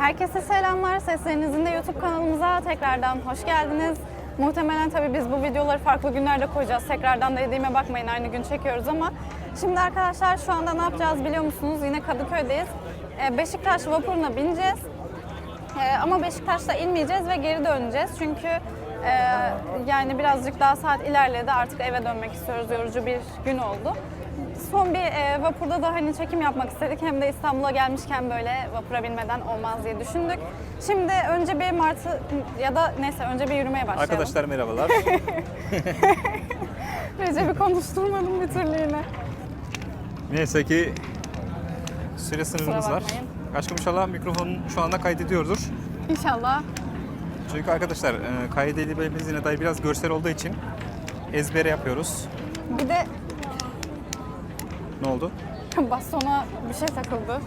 Herkese selamlar. Seslerinizin de YouTube kanalımıza tekrardan hoş geldiniz. Muhtemelen tabii biz bu videoları farklı günlerde koyacağız. Tekrardan da dediğime bakmayın aynı gün çekiyoruz ama şimdi arkadaşlar şu anda ne yapacağız biliyor musunuz? Yine Kadıköy'deyiz. Ee, Beşiktaş vapuruna bineceğiz. Ee, ama Beşiktaş'ta inmeyeceğiz ve geri döneceğiz. Çünkü e, yani birazcık daha saat ilerledi. Artık eve dönmek istiyoruz. Yorucu bir gün oldu. Son bir e, vapurda da hani çekim yapmak istedik. Hem de İstanbul'a gelmişken böyle vapura binmeden olmaz diye düşündük. Şimdi önce bir martı ya da neyse önce bir yürümeye başlayalım. Arkadaşlar merhabalar. Recep'i konuşturmadım bir türlü yine. Neyse ki süre sınırımız var. bakmayın. Aşkım inşallah mikrofon şu anda kaydediyordur. İnşallah. Çünkü arkadaşlar e, kaydedebilmemiz dair biraz görsel olduğu için ezbere yapıyoruz. Bir de Ne oldu? bastona bir şey takıldı.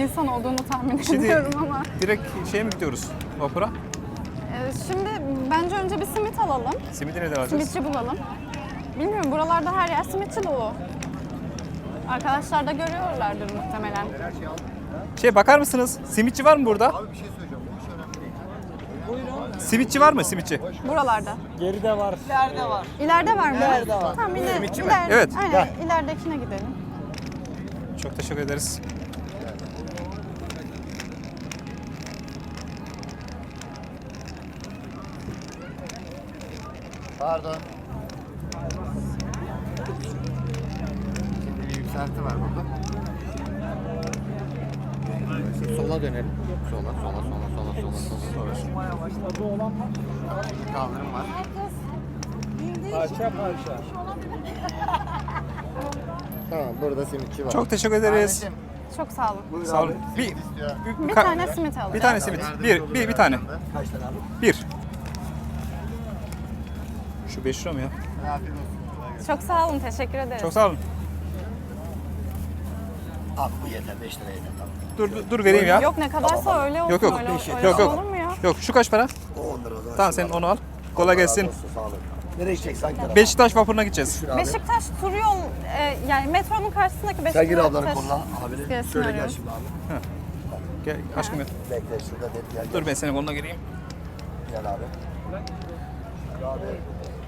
İnsan olduğunu tahmin Şimdi ediyorum ama. direkt şeye mi gidiyoruz? Vapura? Ee, Şimdi bence önce bir simit alalım. Simidi neden alacağız? Simitçi bulalım. Bilmiyorum buralarda her yer simitçi dolu. Arkadaşlar da görüyorlardır muhtemelen. Şey bakar mısınız? Simitçi var mı burada? Simitçi var mı? Simitçi. Buralarda. Geride var. İleride var mı? İleride var. Tamam iler, Simitçi mi? iler- Evet. Aynen ileridekine gidelim. Çok teşekkür ederiz. Pardon. Şimdi bir yükselti var burada. Şimdi sola dönelim. Sola, sola, sola, sola, sola, sola. sola. Kaldırım var. Parça parça. Tamam, burada simitçi var. Çok teşekkür ederiz. Kardeşim, Çok sağ olun. buyur Sağ olun. abi. Bir, bir, Bir ka- tane simit alacağım. bir tane simit. Bir, bir, bir tane. Kaç tane abi? Bir. Şu 5 lira mı ya? Afiyet olsun. Çok sağ olun. Teşekkür ederiz. Çok sağ olun. Abi bu yeter, 5 lira yeter. Tamam. Dur, dur, dur vereyim ya. Yok ne kadarsa öyle olsun. Yok yok. Öyle, Yok öyle yok. olur mu ya? Yok şu kaç para? 10 lira o zaman. Tamam sen onu al. Kolay gelsin. Nereye gideceksen gel abi. Beşiktaş vapuruna gideceğiz. Beşiktaş tur yol e, yani metronun karşısındaki Beşiktaş. Sen gir ablanın koluna. İskelesini Şöyle gel şimdi abi. Gel aşkım gel. Bekle şurada de, gel. Dur ben senin koluna gireyim. Gel abi. Abi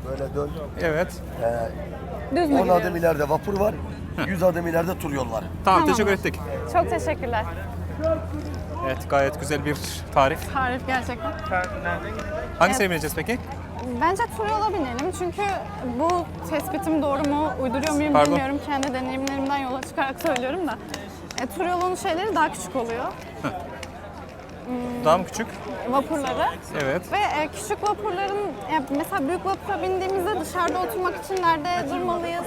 böyle dön. Evet. Ee, Düz mü 10 gidiyoruz? adım ileride vapur var. 100 adım ileride var. Tamam, Tamam. teşekkür ettik. Çok teşekkürler. Evet gayet güzel bir tarif. Tarif gerçekten. Hangisine bineceğiz peki? Bence tur yola binelim çünkü bu tespitim doğru mu, uyduruyor muyum Pardon. bilmiyorum. Kendi deneyimlerimden yola çıkarak söylüyorum da. E, tur yolunun şeyleri daha küçük oluyor. Daha mı küçük? Vapurları. Evet. Ve e, küçük vapurların, ya mesela büyük vapura bindiğimizde dışarıda oturmak için nerede durmalıyız,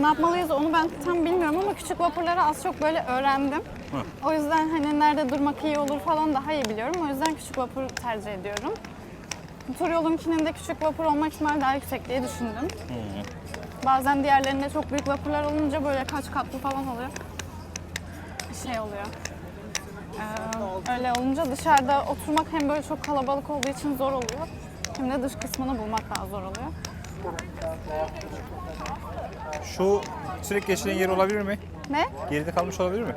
ne yapmalıyız onu ben tam bilmiyorum ama küçük vapurları az çok böyle öğrendim. O yüzden hani nerede durmak iyi olur falan daha iyi biliyorum. O yüzden küçük vapur tercih ediyorum. Tur yolunkinin de küçük vapur olma ihtimali daha yüksek diye düşündüm. Bazen diğerlerinde çok büyük vapurlar olunca böyle kaç katlı falan oluyor. Şey oluyor. Ee, öyle olunca dışarıda oturmak hem böyle çok kalabalık olduğu için zor oluyor. Hem de dış kısmını bulmak daha zor oluyor. Şu sürekli geçilen yer olabilir mi? Ne? Geride kalmış olabilir mi?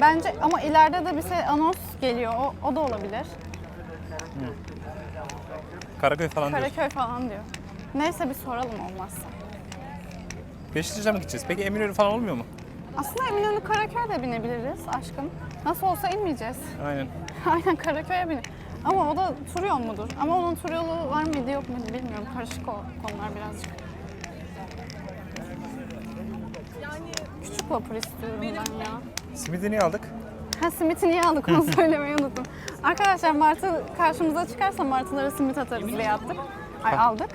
Bence ama ileride de bir şey anons geliyor. O, o da olabilir. Karaköy falan diyor. Karaköy falan diyor. Neyse bir soralım olmazsa. Beşiktaş'a mı gideceğiz? Peki Eminönü falan olmuyor mu? Aslında Eminönü Karaköy'de binebiliriz aşkım. Nasıl olsa inmeyeceğiz. Aynen. Aynen Karaköy'e bin. Ama o da tur yol mudur? Ama onun tur yolu var mıydı yok muydu bilmiyorum. Karışık o konular birazcık. Küçük vapur istiyorum ben ya. Simidi niye aldık? Ha simiti niye aldık onu söylemeyi unuttum. Arkadaşlar martı karşımıza çıkarsa martılara simit atarız diye attık. Ay aldık.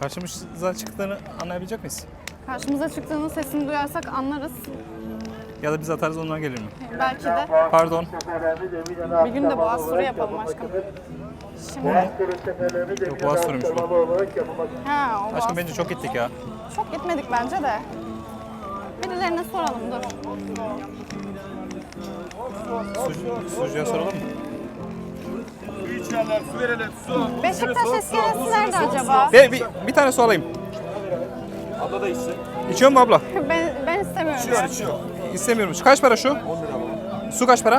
Karşımıza çıktığını anlayabilecek miyiz? Karşımıza çıktığının sesini duyarsak anlarız. Ya da biz atarız onlar gelir mi? Belki de Pardon. bir gün de boğaz turu yapalım aşkım. Şimdi Yok boğaz turuymuş bu. ha o boğaz Aşkım bence çok gittik ya. Çok gitmedik bence de. Birilerine soralım dur. Sucu, sucuya soralım mı? Beşiktaş iskelesi nerede acaba? Ver bir, bir tane su alayım. Abla da içsin. İçiyor mu abla? Ben, ben istemiyorum. İstemiyorum. Kaç para şu? Su kaç para?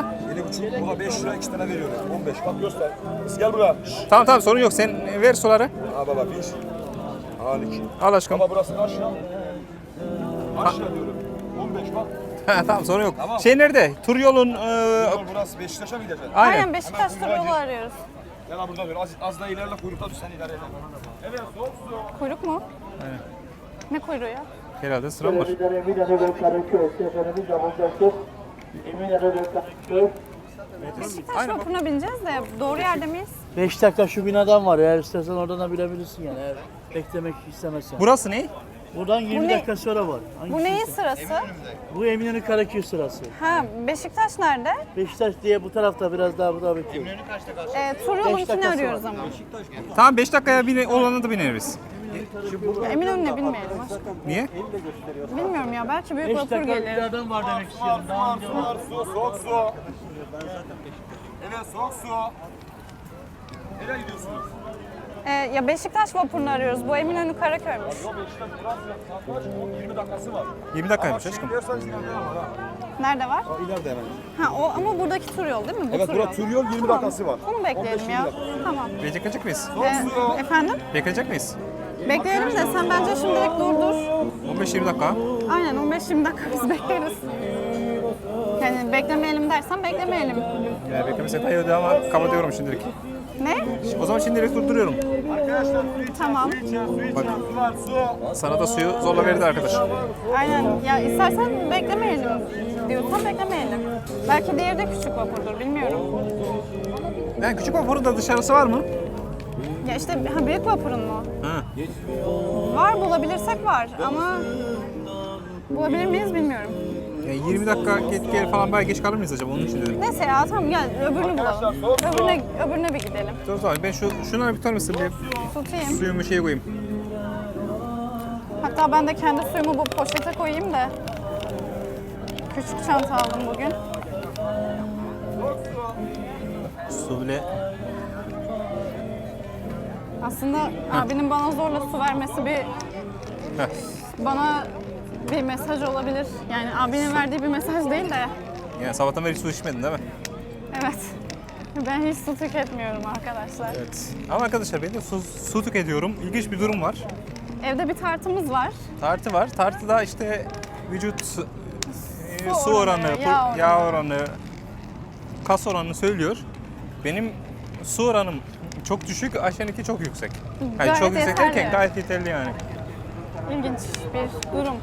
7,5 buna 5 lira 2 tane veriyorum. 15 bak göster. Biz gel buraya. Şşş. Tamam tamam sorun yok. Sen ver suları. Ha baba 1. Al 2. Al aşkım. Baba burası kaç lira? Kaç lira diyorum. 15 bak. Ha, tamam sorun yok. Tamam. Şey nerede? Tur yolun... e, Yol burası Beşiktaş'a mı gideceksin? aynen. Aynen Beşiktaş tur yolu arıyoruz. Gel ha buradan ver. Az, az da ilerle kuyrukta dur sen eder. Evet soğuk su. Kuyruk mu? Ne kuyruğu ya? Herhalde sıram var. Eminönü. Eminönü Karaköy Beşiktaş Aynen. vapuruna bineceğiz de doğru yerde miyiz? 5 dakika şu binadan var. Eğer istersen oradan da bilebilirsin yani. Eğer beklemek istemezsen. Burası ne? Buradan 20 Bu ne? dakika sonra var. Bu Hangisi neyin istersen. sırası? Bu Eminönü Karaköy sırası. Ha Beşiktaş nerede? Beşiktaş diye bu tarafta biraz daha burada bekliyor. Ee, tur yolunkini dakikası arıyoruz var. ama. Tamam 5 dakikaya bine, olanı da bineriz. Eminönü'ne binmeyelim aşkım. Niye? Bilmiyorum ya belki büyük 5 vapur dakika gelir. binadan var demek istiyorum. Daha önce var. Su, soğuk su. Evet soğuk su. Nereye gidiyorsunuz? Ee, ya Beşiktaş vapurunu arıyoruz. Bu Eminönü Karaköy'müş. Yok Beşiktaş kaç? 20 dakikası var. 20 dakikaymış aşkım. İleride var ha. Nerede var? O ileride hemen. Ha o ama buradaki tur yol değil mi? Bu Evet tur burada yol. tur yol 20 dakikası var. Onu bekleyelim ya. Tamam. Bekleyecek miyiz? Ee, efendim? Bekleyecek miyiz? Bekleyelim de sen bence şimdilik durdur. 15-20 dakika. Aynen 15-20 dakika biz bekleriz. Yani beklemeyelim dersen beklemeyelim. Yani beklemesek daha iyi ama kapatıyorum şimdilik. Ne? O zaman şimdilik durduruyorum. Arkadaşlar su için, Tamam. su için, su için, Bak. su var, su. Sana da suyu zorla verdi arkadaş. Aynen. Ya istersen beklemeyelim diyorsan beklemeyelim. Belki diğeri de küçük vapurdur bilmiyorum. Yani küçük vapurun da dışarısı var mı? Ya işte ha, büyük vapurun mu? Ha. Var bulabilirsek var ama bulabilir miyiz bilmiyorum. Yani 20 dakika git gel falan bayağı geç kalır mıyız acaba onun için dedim. Neyse ya tamam gel öbürünü bulalım. Öbürüne, öbürüne bir gidelim. Dur tamam ben şu şunları bir tutar mısın? Bir Tutayım. suyumu şeye koyayım. Hatta ben de kendi suyumu bu poşete koyayım da. Küçük çanta aldım bugün. Su bile Aslında abinin bana zorla su vermesi bir bana bir mesaj olabilir. Yani abinin verdiği bir mesaj değil de Yani sabahtan beri su içmedin değil mi? evet. Ben hiç su tüketmiyorum arkadaşlar. Evet. Ama arkadaşlar ben de su, su tüketiyorum. İlginç bir durum var. Evde bir tartımız var. Tartı var. Tartıda işte vücut e, Su su oranı, oranı, yağ oranı. yağ oranı, kas oranını söylüyor. Benim su oranım çok düşük, Ayşe'ninki çok yüksek. Yani Gayet çok yüksek yeterli. derken gayet yeterli yani. İlginç bir durum.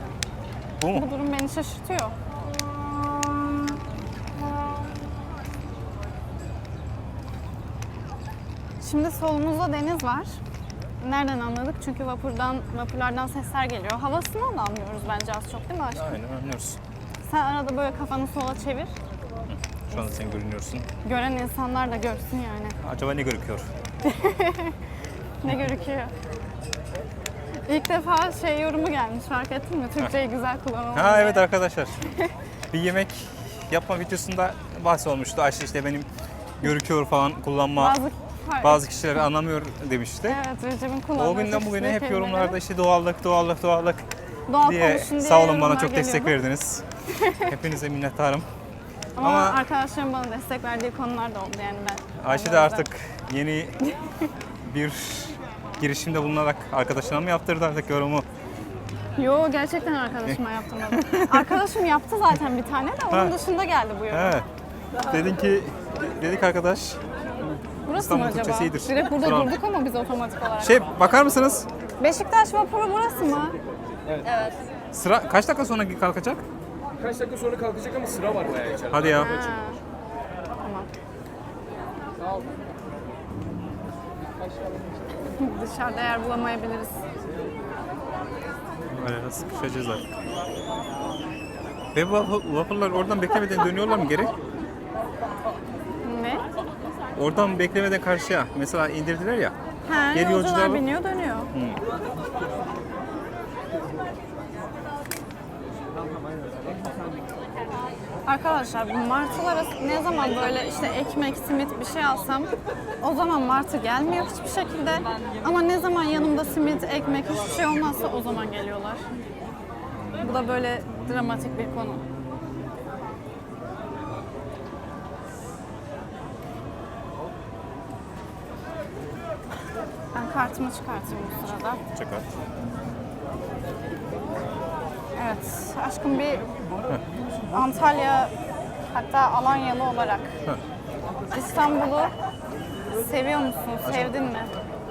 Bu mu? Bu durum beni şaşırtıyor. Şimdi solumuzda deniz var. Nereden anladık? Çünkü vapurdan, vapurlardan sesler geliyor. Havasından da anlıyoruz bence az çok değil mi aşkım? Aynen anlıyoruz. Sen arada böyle kafanı sola çevir. Şu anda sen görünüyorsun. Gören insanlar da görsün yani. Acaba ne görüküyor? Ne görüküyor. İlk defa şey yorumu gelmiş fark ettin mi? Türkçeyi güzel kullanalım. Ha evet arkadaşlar. bir yemek yapma videosunda bahsi olmuştu. Ayşe işte benim görüküyor falan kullanma. Bazı, Bazı kişiler anlamıyor demişti. Evet Recep'in kullandığı O günden bugüne hep yorumlarda işte doğallık, doğallık, doğallık doğal diye diye sağ olun bana çok destek geliyordu. verdiniz. Hepinize minnettarım. Ama, Ama- arkadaşlarım bana destek verdiği konular da oldu yani ben. Ayşe de artık yeni bir girişimde bulunarak arkadaşına mı yaptırdı artık yorumu? Yo gerçekten arkadaşıma yaptırmadım. Arkadaşım yaptı zaten bir tane de onun Ha. dışında geldi bu yorum. He. Dedin ki, dedik arkadaş. Burası İstanbul mı acaba? Türkçesi iyidir. Direkt burada Tamam. durduk ama biz otomatik olarak. Şey bakar mısınız? Beşiktaş vapuru burası mı? Evet. Sıra kaç dakika sonra kalkacak? Kaç dakika sonra kalkacak ama sıra var bayağı içeride. Hadi ya. Ha. Tamam. Dışarıda yer bulamayabiliriz. Böyle sıkışacağız artık. Ve waffle- waffle'lar oradan beklemeden dönüyorlar mı geri? Ne? Oradan beklemeden karşıya. Mesela indirdiler ya. Ha, Geri yolcular yolcular- biniyor dönüyor. Arkadaşlar bu martılar ne zaman böyle işte ekmek, simit bir şey alsam o zaman martı gelmiyor hiçbir şekilde. Ama ne zaman yanımda simit, ekmek hiçbir şey olmazsa o zaman geliyorlar. Bu da böyle dramatik bir konu. Ben kartımı çıkartayım bu sırada. Çıkart. Evet, aşkım bir Antalya hatta Alanyalı olarak İstanbul'u seviyor musun, sevdin mi?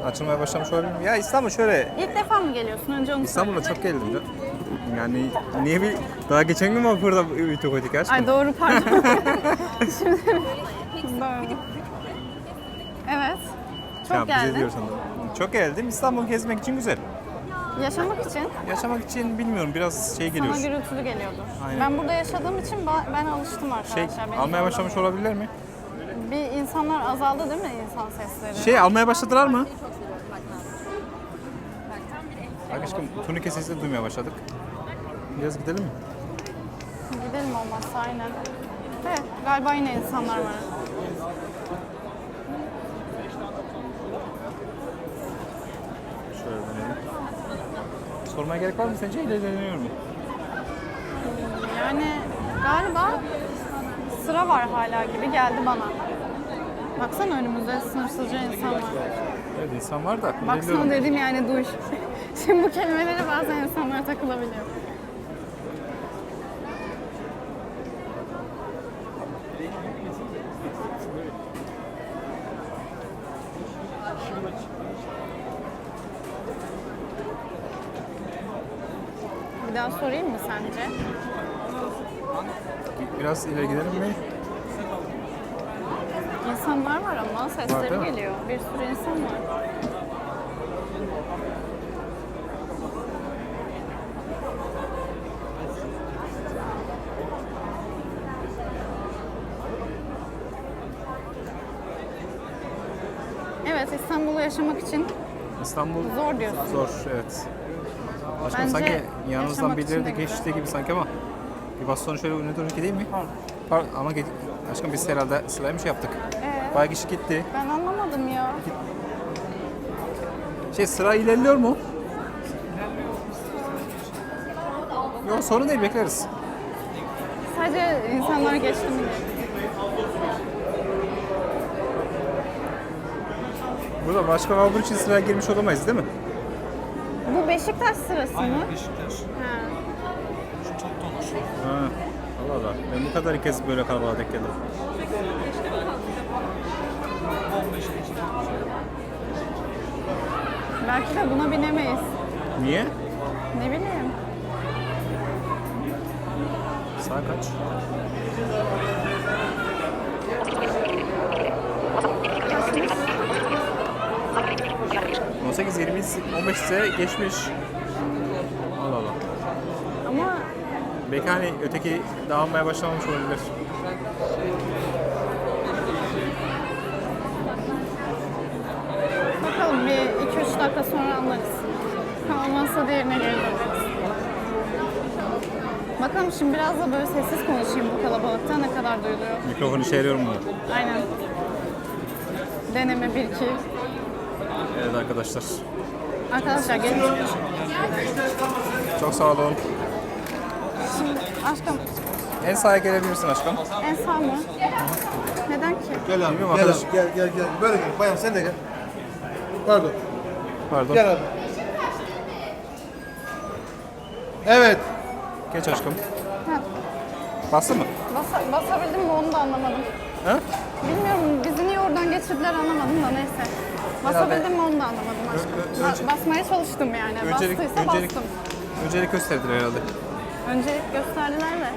Açılmaya başlamış olabilir mi? Ya İstanbul şöyle İlk defa mı geliyorsun? Önce onu İstanbul'a çok geldim de. Yani niye bir daha geçen gün mü burada video koyduk aşkım? Ay doğru pardon. Şimdi böyle. Evet. Çok Ya da. Çok geldim. İstanbul gezmek için güzel. Yaşamak için Yaşamak için bilmiyorum biraz şey geliyor. sana gürültülü geliyordur. Aynen. Ben burada yaşadığım için ba- ben alıştım Şey arkadaşlar. Beni almaya başlamış olabilirler mi? Bir insanlar azaldı değil mi insan sesleri? Şey almaya başladılar mı? Bak aşkım turnike sesi de duymaya başladık. Biraz gidelim mi? Gidelim olmazsa aynen. Evet galiba yine insanlar var. Şöyle dönelim. Sormaya gerek var mı sence? İlerleniyor mu? Yani galiba sıra var hala gibi geldi bana. Baksana önümüzde sınırsızca insan var. Evet insan var da. Baksana ilerliyorum. dedim yani duy. Şimdi bu kelimeleri bazen insanlar takılabiliyor. Bir daha sorayım mı sence? Biraz ileri gidelim mi? İnsanlar var Var, sesleri değil mi? geliyor. Bir sürü insan var. Evet, İstanbul'u yaşamak için İstanbul zor diyorsun. zor evet. Aşkım Bence sanki yanımızdan yaşamak birileri için de geçti gibi sanki ama bir bastonu şöyle önüne doğru gideyim mi? Par ama. Aşkım biz herhalde sırayla bir şey yaptık. Kişi gitti. ben anlamadım ya. Şey sıra ilerliyor mu? Yok sorun değil bekleriz. Sadece insanlar geçti mi. Burada başka vapur için sıraya girmiş olamayız değil mi? Bu Beşiktaş sırası mı? Beşiktaş. Ha. Ha. Allah Allah. Ben bu kadar kez böyle kalabalığa denk geldim. Belki de buna binemeyiz. Niye? Ne bileyim. Saat kaç? Kaçmış? 18 20 15 ise geçmiş. Allah Allah. Ama Belki hani öteki dağılmaya başlamamış olabilir. bakalım bir 2-3 dakika sonra anlarız. Olmazsa diğerine geri döneriz. Bakalım şimdi biraz da böyle sessiz konuşayım bu kalabalıkta ne kadar duyuluyor. Mikrofon işe yarıyor mu? Aynen. Deneme 1-2. Evet arkadaşlar. Arkadaşlar gelin. Çok sağ olun. Şimdi aşkım En sağa gelebilirsin aşkım. en sağ mı? Neden ki? Gel abi, gel arkadaş. abi, gel gel gel. Böyle gel. Bayan sen de gel. Pardon. Pardon. Gel abi. Evet. Geç aşkım. Ha, Bastın mı? basa- basabildim mi onu da anlamadım. Ha? Bilmiyorum bizi niye oradan geçirdiler anlamadım da neyse. Basabildim mi onu da anlamadım aşkım. Ba- önce- basmaya çalıştım yani. Öncelik, Bastıysa öncelik, bastım. öncelik gösterdiler herhalde. Öncelik gösterdiler de.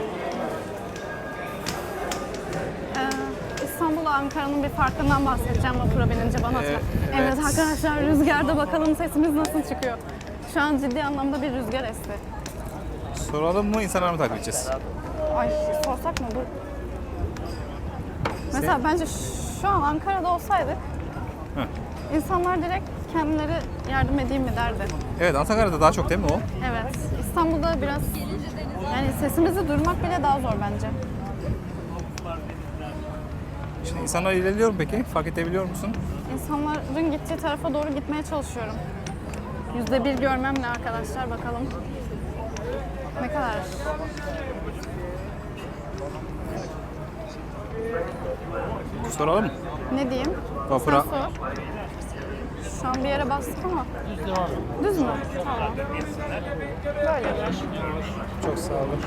Ee, İstanbul'la Ankara'nın bir farkından bahsedeceğim vapura binince bana. Ee, evet. evet. arkadaşlar rüzgarda bakalım sesimiz nasıl çıkıyor. Şu an ciddi anlamda bir rüzgar esti. Soralım mı insanlar mı takip edeceğiz? Ay sorsak mı bu? Mesela bence şu an Ankara'da olsaydık Heh. insanlar direkt kendileri yardım edeyim mi derdi. Evet Antakya'da daha çok değil mi o? Evet. İstanbul'da biraz yani sesimizi duyurmak bile daha zor bence. Şimdi insanlar ilerliyor mu peki? Fark edebiliyor musun? İnsanların gittiği tarafa doğru gitmeye çalışıyorum. Yüzde bir görmemle arkadaşlar bakalım. Ne kadar? Soralım mı? Ne diyeyim? Vapura. Sen sor. Şu an bir yere bastık ama. Düz devam. Düz mü? Tamam. Böyle. Çok sağ olun.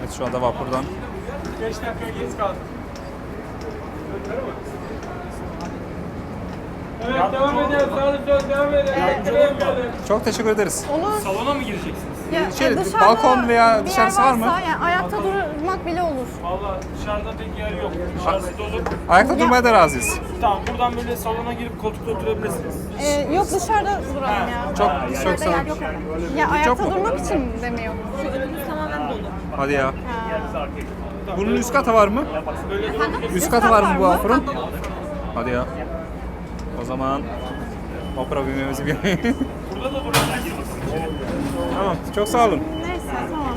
Evet şu anda vapurdan 5 dakika geç kaldık. Evet devam edelim. Sağ olun devam edelim. çok teşekkür ederiz. Olur. Salona mı gireceksiniz? Ya, Şey, e, dışarıda balkon veya bir dışarısı var mı? varsa, Yani ayakta durmak bile olur. Valla dışarıda pek yer yok. Dışarısı dolu. Ayakta durmaya da razıyız. Tamam buradan böyle salona girip koltukta oturabilirsiniz. Ee, yok dışarıda duralım ya. Çok Dışarıda çok sağ yer olun. yok ama. Ya ayakta mu? durmak için demiyor. Hadi ya. Ha. Bunun üst katı var mı? Üst katı var mı bu vapurun? Hadi ya. O zaman vapura binmemizi bir... tamam, çok sağ olun. Neyse tamam.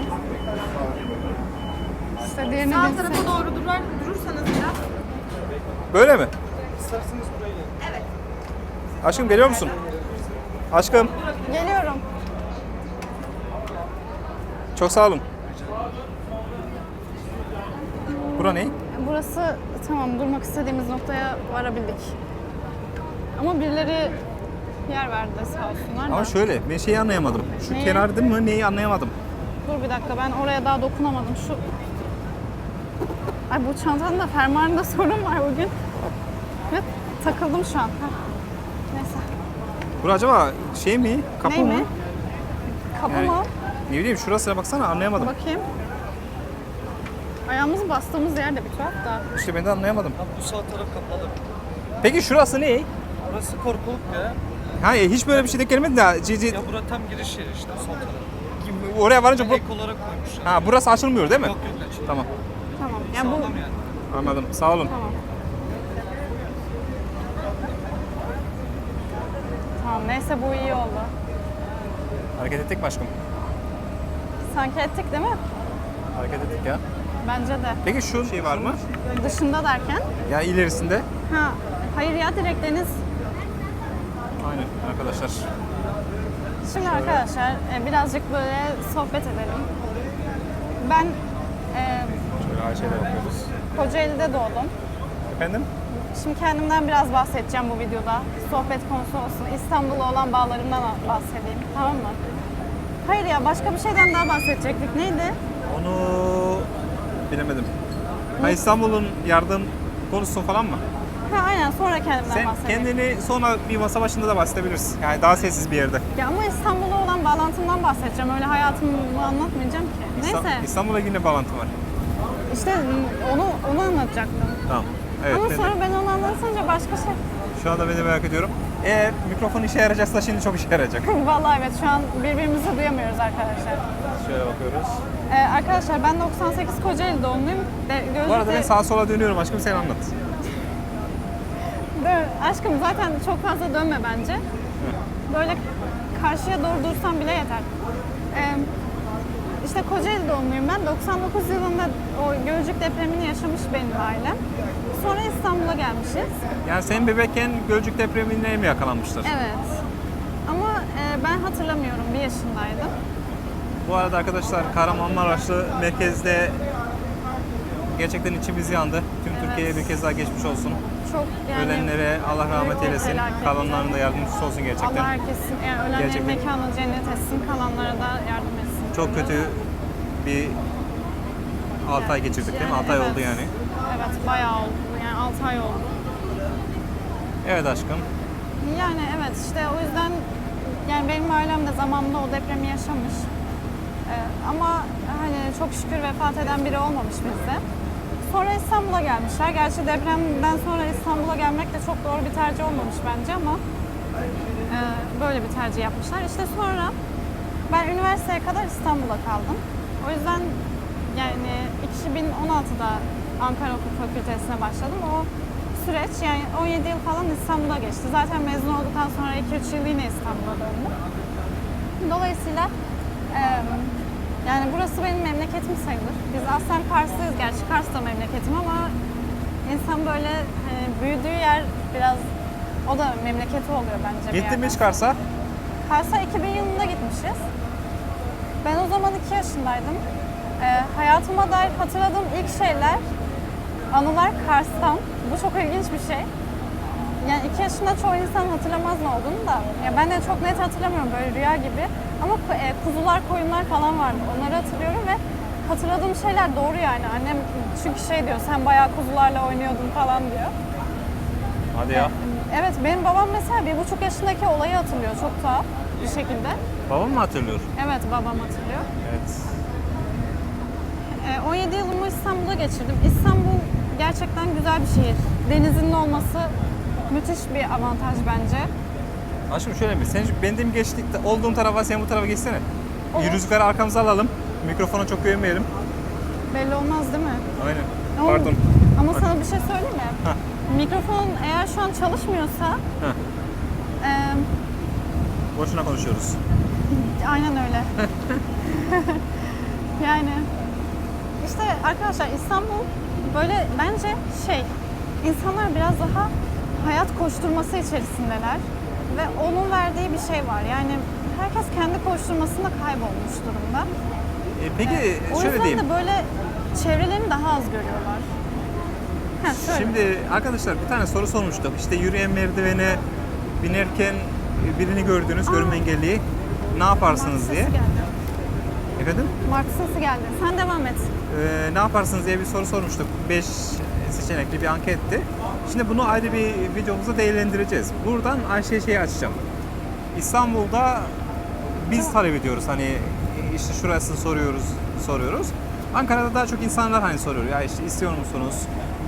İşte Sağ tarafa doğru durar, durursanız biraz. Böyle mi? Aşkım geliyor musun? Aşkım, Geliyorum. çok sağ olun. Bura ne? Burası tamam durmak istediğimiz noktaya varabildik. Ama birileri yer verdi sağ olsunlar da. Ama şöyle, ben şeyi anlayamadım. Şu Neyi? kenarda mı neyi anlayamadım. Dur bir dakika ben oraya daha dokunamadım. Şu Ay bu çantanın da fermuarında sorun var bugün. Evet takıldım şu an. Heh. Neyse. Bura acaba şey mi? Kapı Ney mı? mi? Kapı Yani- mı? Ne bileyim şurasına baksana anlayamadım. Bakayım. Ayağımızı bastığımız yer de bir tuhaf da. İşte ben de anlayamadım. Bu sağ taraf kapalı. Peki şurası ne? Burası korkuluk ya. Ha e, hiç böyle bir şey denk gelmedi de Cici Ya bura tam giriş yeri işte sol taraf. oraya varınca bu... Ek olarak koymuşlar. Ha burası açılmıyor değil mi? Yok yok açık. Tamam. Tamam. Yani bu Sağlam yani. Anladım. Sağ olun. Tamam. Tamam neyse bu iyi oldu. Hareket ettik mi aşkım? Sanki ettik değil mi? Hareket ettik ya. Bence de. Peki şu şey var mı? Dışında derken? Ya ilerisinde. Ha, hayır ya direkt deniz. Aynen arkadaşlar. Şimdi arkadaşlar e, birazcık böyle sohbet edelim. Ben e, Şöyle Ayşe'yle bakıyoruz. Kocaeli'de doğdum. Efendim? Şimdi kendimden biraz bahsedeceğim bu videoda. Sohbet konusu olsun. İstanbul'a olan bağlarımdan bahsedeyim. Tamam mı? Hayır ya başka bir şeyden daha bahsedecektik. Neydi? Onu bilemedim. Ha İstanbul'un yardım konusu falan mı? Aynen sonra kendimden Sen bahsedeyim. kendini sonra bir masa başında da bahsedebilirsin. Yani daha sessiz bir yerde. Ya ama İstanbul'a olan bağlantımdan bahsedeceğim. Öyle hayatımı anlatmayacağım ki. İsta- Neyse. İstanbul'a yine bağlantı var. İşte onu onu anlatacaktım. Tamam. Evet. ama ben de- sonra ben onu anlatınca başka şey. Şu anda ben de merak ediyorum. Eğer mikrofon işe yarayacaksa şimdi çok işe yarayacak. Vallahi evet şu an birbirimizi duyamıyoruz arkadaşlar. Şöyle bakıyoruz. Ee, arkadaşlar ben 98 Kocaeli doğumluyum. De, Bu arada ben sağa sola dönüyorum aşkım sen anlat. Aşkım zaten çok fazla dönme bence. Böyle karşıya doğru dursan bile yeter. Ee, işte Kocaeli doğumluyum ben. 99 yılında o Gölcük depremini yaşamış benim ailem. Sonra İstanbul'a gelmişiz. Yani sen bebekken Gölcük depremine mi yakalanmıştır? Evet. Ama e, ben hatırlamıyorum. Bir yaşındaydım. Bu arada arkadaşlar Kahramanmaraşlı merkezde gerçekten içimiz yandı. Tüm Türkiye'ye bir kez daha geçmiş olsun. Çok yani Ölenlere Allah rahmet eylesin. felaket. Kalanların da yardımcısı olsun gerçekten. Allah herkesin, yani ölenlerin Gerçekten. mekanı cennet etsin, kalanlara da yardım etsin. Çok kötü bir 6 ay geçirdik değil mi? 6 ay Evet. oldu yani. Evet, bayağı oldu. Yani 6 ay oldu. Evet aşkım. Yani evet işte o yüzden yani benim ailem de zamanında o depremi yaşamış. Ee, ama hani çok şükür vefat eden biri olmamış bizde. Sonra İstanbul'a gelmişler. Gerçi depremden sonra İstanbul'a gelmek de çok doğru bir tercih olmamış bence ama e, böyle bir tercih yapmışlar. İşte sonra ben üniversiteye kadar İstanbul'da kaldım. O yüzden yani 2016'da Ankara Hukuk Fakültesine başladım. O süreç yani 17 yıl falan İstanbul'da geçti. Zaten mezun olduktan sonra 2-3 yıl yine İstanbul'a döndüm. Dolayısıyla e, yani burası benim memleketim sayılır. Biz aslen Karslıyız gerçi. Kars da memleketim ama insan böyle hani büyüdüğü yer biraz o da memleketi oluyor bence. bir Gittin mi yerden hiç Kars'a? Kars'a 2000 yılında gitmişiz. Ben o zaman 2 yaşındaydım. Ee, hayatıma dair hatırladığım ilk şeyler, anılar Kars'tan. Bu çok ilginç bir şey. yani iki yaşında çoğu insan hatırlamaz ne olduğunu da. Ya ben de çok net hatırlamıyorum böyle rüya gibi. Ama e, kuzular, koyunlar falan vardı. Onları hatırlıyorum ve hatırladığım şeyler doğru yani. Annem çünkü şey diyor sen bayağı kuzularla oynuyordun falan diyor. Hadi ya. Evet benim babam mesela bir buçuk yaşındaki olayı hatırlıyor çok tuhaf bir şekilde. Babam mı hatırlıyor? Evet babam hatırlıyor. Evet. Ee, 17 yılımı İstanbul'da geçirdim. İstanbul gerçekten güzel bir şehir. Denizinin olması müthiş bir avantaj bence. Aşkım şöyle mi? Sen benim geçtik olduğum tarafa sen bu tarafa geçsene. Olur. Rüzgarı arkamıza alalım. Mikrofona çok güvenmeyelim. Belli olmaz değil mi? Aynen. Ne olur. Pardon. Ama sana bir şey söyleyeyim mi? Heh. Mikrofon eğer şu an çalışmıyorsa Heh. e, Boşuna konuşuyoruz. aynen öyle. yani işte arkadaşlar İstanbul böyle bence şey insanlar biraz daha hayat koşturması içerisindeler ve onun verdiği bir şey var. Yani herkes kendi koşturmasında kaybolmuş durumda. E, peki O şöyle yüzden diyeyim. de böyle çevrelerini daha az görüyorlar. Ha. Şimdi arkadaşlar bir tane soru sormuştuk. İşte yürüyen merdivene binerken birini gördünüz, görme engelliyi. Ne yaparsınız Martı diye. geldi. Efendim? Martı sesi geldi. Sen devam et. Ee, ne yaparsınız diye bir soru sormuştuk. 5 seçenekli bir anketti. Şimdi bunu ayrı bir videomuzda değerlendireceğiz. Buradan Ayşe'ye şeyi açacağım. İstanbul'da biz talep ediyoruz. Hani işte şurası soruyoruz, soruyoruz. Ankara'da daha çok insanlar hani soruyor. Ya işte istiyor musunuz?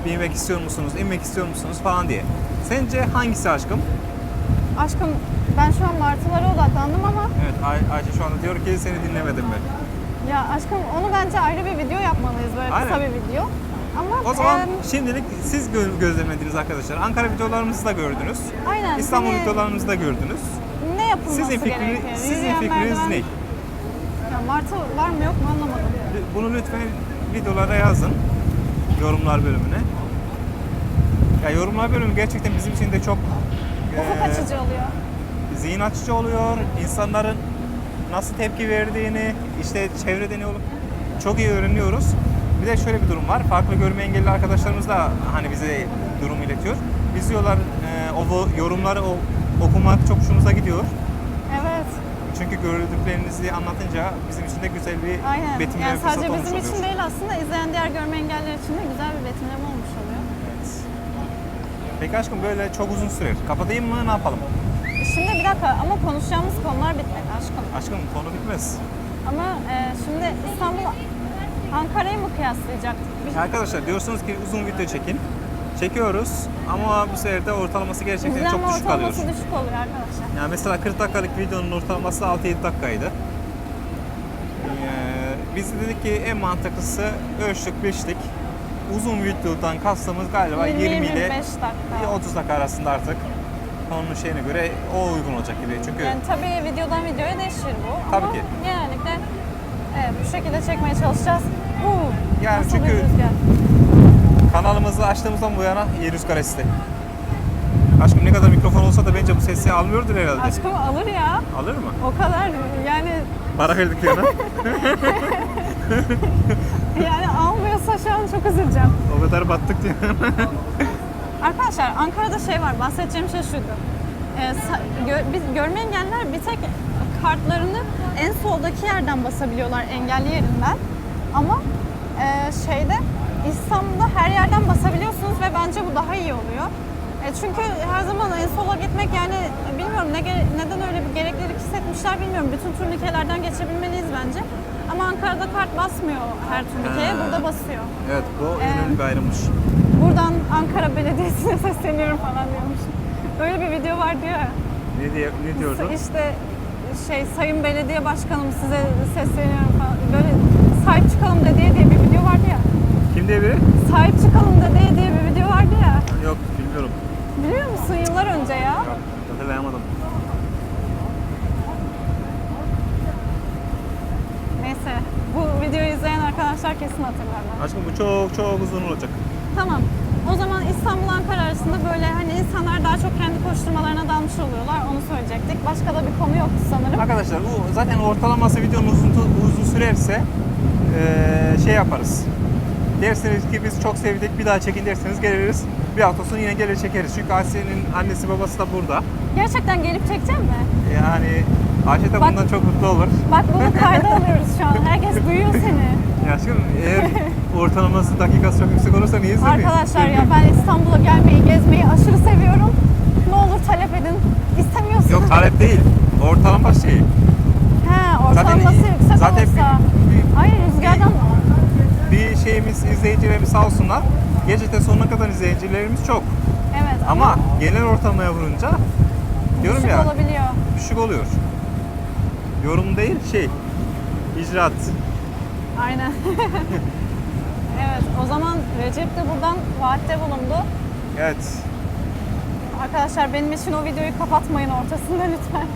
Binmek istiyor musunuz? inmek istiyor musunuz? Falan diye. Sence hangisi aşkım? Aşkım ben şu an martılara odaklandım ama Evet Ay- Ayşe şu anda diyor ki seni dinlemedim ben. ya aşkım onu bence ayrı bir video yapmalıyız böyle kısa Aynen. bir video. Ama O zaman em, şimdilik siz gö- gözlemlediniz arkadaşlar. Ankara videolarımızı da gördünüz. aynen İstanbul hani videolarımızı da gördünüz. ne yapılması Sizin fikri, gerekiyor? sizin Yürüyen fikriniz merdiven- ne? Ya martı var mı yok mu anlamadım. Bunu lütfen videolara yazın. Yorumlar bölümüne. Ya yorumlar bölümü gerçekten bizim için de çok Ufuk eee, açıcı oluyor. zihin açıcı oluyor. İnsanların nasıl tepki verdiğini, işte çevrede ne olup çok iyi öğreniyoruz. Bir de şöyle bir durum var. Farklı görme engelli arkadaşlarımız da hani bize durum iletiyor. Biz diyorlar eee, o yorumları o, okumak çok hoşumuza gidiyor. Evet. Çünkü gördüklerinizi anlatınca bizim için de güzel bir Aynen. betimleme Yani sadece bizim oluyor. için değil aslında izleyen diğer görme engelliler için de güzel bir betimleme olmuş oluyor. Evet. Peki aşkım böyle çok uzun sürer. Kapatayım mı ne yapalım? Şimdi bir dakika ama konuşacağımız konular bitmedi aşkım. Aşkım konu bitmez. Ama e, şimdi İstanbul Ankara'yı mı kıyaslayacaktık? Arkadaşlar diyorsunuz ki uzun video çekin. Çekiyoruz ama bu sefer de ortalaması gerçekten İzlenme çok düşük kalıyor. ortalaması düşük oluyor arkadaşlar. Yani mesela 40 dakikalık videonun ortalaması 6-7 dakikaydı. Ee, biz de dedik ki en mantıklısı ölçtük, biçtik. Uzun videodan kastımız galiba 20 ile 20-25 dakika. 30 dakika arasında artık. Onun şeyine göre o uygun olacak gibi. Çünkü Yani tabii videodan videoya değişir bu. Tabii ama ki. genellikle evet, bu şekilde çekmeye çalışacağız. Huu, Yani nasıl çünkü- rüzgar. kanalımızı açtığımızdan bu yana yeri karesi. Aşkım ne kadar mikrofon olsa da bence bu sesi almıyordur herhalde. Aşkım alır ya. Alır mı? O kadar yani Para verdik yana. yani almıyorsa şu an çok üzüleceğim. o kadar battık diye. Arkadaşlar Ankara'da şey var, bahsedeceğim şey şuydu. Ee, gö- biz görme engelliler bir tek kartlarını en soldaki yerden basabiliyorlar engelli yerinden. Ama e, şeyde İstanbul'da her yerden basabiliyorsunuz ve bence bu daha iyi oluyor. E, çünkü her zaman en sola gitmek yani e, bilmiyorum ne neden öyle bir gereklilik hissetmişler bilmiyorum. Bütün turniklerden geçebilmeliyiz bence. Ama Ankara'da kart basmıyor her turnikeye, Ha. burada basıyor. evet bu Ee, önemli bir ayrımmış. Buradan Ankara Belediyesi'ne sesleniyorum falan diyormuş. Öyle bir video var diyor ya. Ne, diye, ne diyordu? İşte şey Sayın Belediye Başkanım size sesleniyorum falan. Böyle sahip çıkalım dedeye diye bir video vardı ya. Kim diye biri? Sahip çıkalım dedeye diye bir video vardı ya. Yok bilmiyorum. Biliyor musun yıllar önce ya? Yok hatırlayamadım. Neyse bu videoyu izleyen arkadaşlar kesin hatırlarlar. Aşkım bu çok çok uzun olacak. Tamam. O zaman İstanbul Ankara arasında böyle hani insanlar daha çok kendi koşturmalarına dalmış oluyorlar. Onu söyleyecektik. Başka da bir konu yoktu sanırım. Arkadaşlar bu zaten ortalaması videonun uzun, uzun sürerse eee, şey yaparız. Derseniz ki biz çok sevdik bir daha çekin derseniz geliriz. Bir hafta sonra yine gelir çekeriz. Çünkü Asiye'nin annesi babası da burada. Gerçekten gelip çekecek mi? Yani Ayşe de Bak- bundan çok mutlu olur. Bak bunu kayda alıyoruz şu an. Herkes duyuyor seni. Ya aşkım eğer ortalaması dakikası çok yüksek olursa niye izlemeyiz? Arkadaşlar ya ben İstanbul'a gelmeyi, gezmeyi aşırı seviyorum. Ne olur talep edin. İstemiyorsunuz. Yok talep değil. Ortalama şey. Ortalaması yüksek zaten olursa. bir, bir, Hayır rüzgardan bir şeyimiz izleyicilerimiz sağ olsunlar. Gecete sonuna kadar izleyicilerimiz çok. evet Ama genel ortalamaya vurunca diyorum düşük ya olabiliyor. düşük oluyor. Yorum değil şey icraat. Aynen. evet o zaman Recep de buradan vaatte bulundu. Evet. Arkadaşlar benim için o videoyu kapatmayın ortasında lütfen.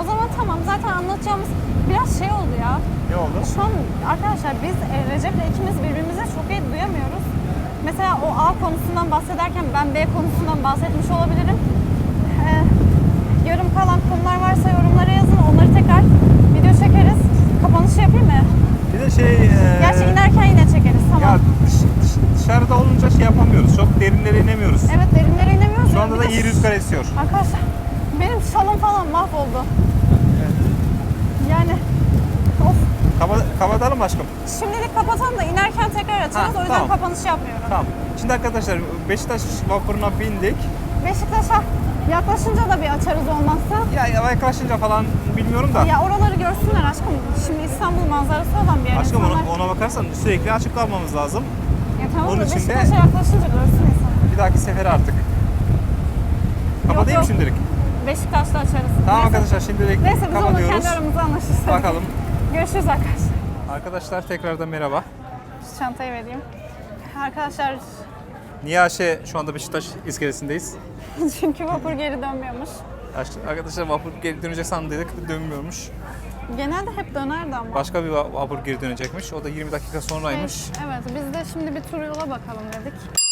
O zaman tamam zaten anlatacağımız biraz şey oldu ya. Ne oldu? Şu an arkadaşlar biz e, Recep'le ikimiz birbirimizi çok iyi duyamıyoruz. Mesela o A konusundan bahsederken ben B konusundan bahsetmiş olabilirim. Ee, yarım kalan konular varsa yorumlara yazın. Onları tekrar video çekeriz. Kapanış yapayım mı? Bir de şey e, Gerçi inerken yine çekeriz. ya Tamam. dış- dışarıda olunca şey yapamıyoruz. Çok derinlere inemiyoruz. Evet derinlere inemiyoruz. Şu ya. anda da iyi rüzgar esiyor. Arkadaşlar benim şalım falan mahvoldu. Yani of. Kapa kapatalım aşkım. Şimdilik kapatalım da inerken tekrar açarız. Ha, o yüzden tamam. kapanış yapmıyorum. Tamam. Şimdi arkadaşlar Beşiktaş vapuruna bindik. Beşiktaş'a yaklaşınca da bir açarız olmazsa. Ya yaklaşınca falan bilmiyorum da. Ya oraları görsünler aşkım. Şimdi İstanbul manzarası olan bir yer. Aşkım ona, İnsanlar- ona bakarsan sürekli açık kalmamız lazım. Ya tamam onun da için de- Beşiktaş'a yaklaşınca görsün insanlar. Bir dahaki sefer artık. Kapatayım yok. şimdilik. Beşiktaş'ta açarız. Tamam Neyse. arkadaşlar şimdilik Neyse biz onu kapatıyoruz. kendi aramızda anlaşırız. Bakalım. Görüşürüz arkadaşlar. Arkadaşlar tekrardan merhaba. Şu çantayı vereyim. Arkadaşlar Niye Ayşe şu anda Beşiktaş iskelesindeyiz? çünkü vapur geri dönmüyormuş. Arkadaşlar vapur geri dönecek sandık dönmüyormuş. Genelde hep dönerdi ama. Başka bir va- vapur geri dönecekmiş. O da 20 dakika sonraymış. Evet biz de şimdi bir tur yola bakalım dedik.